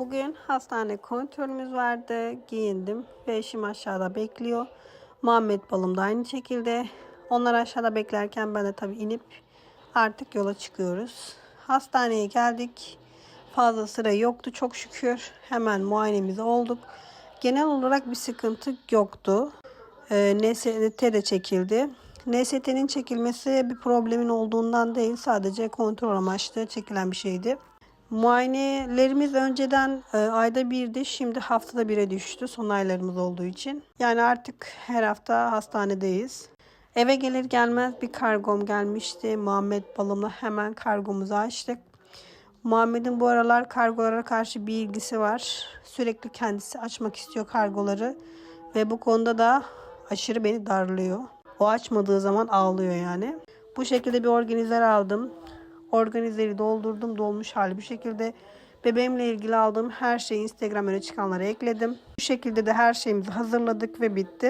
Bugün hastane kontrolümüz vardı. Giyindim ve eşim aşağıda bekliyor. Muhammed balım da aynı şekilde. Onlar aşağıda beklerken ben de tabii inip artık yola çıkıyoruz. Hastaneye geldik. Fazla sıra yoktu çok şükür. Hemen muayenemizi olduk. Genel olarak bir sıkıntı yoktu. Ee, NST de çekildi. NST'nin çekilmesi bir problemin olduğundan değil sadece kontrol amaçlı çekilen bir şeydi. Muayenelerimiz önceden e, ayda birdi şimdi haftada bire düştü son aylarımız olduğu için. Yani artık her hafta hastanedeyiz. Eve gelir gelmez bir kargom gelmişti. Muhammed balımla hemen kargomuzu açtık. Muhammed'in bu aralar kargolara karşı bir ilgisi var. Sürekli kendisi açmak istiyor kargoları. Ve bu konuda da aşırı beni darlıyor. O açmadığı zaman ağlıyor yani. Bu şekilde bir organizer aldım. Organizeri doldurdum. Dolmuş hali bu şekilde. Bebeğimle ilgili aldığım her şeyi Instagram öne çıkanlara ekledim. Bu şekilde de her şeyimizi hazırladık ve bitti.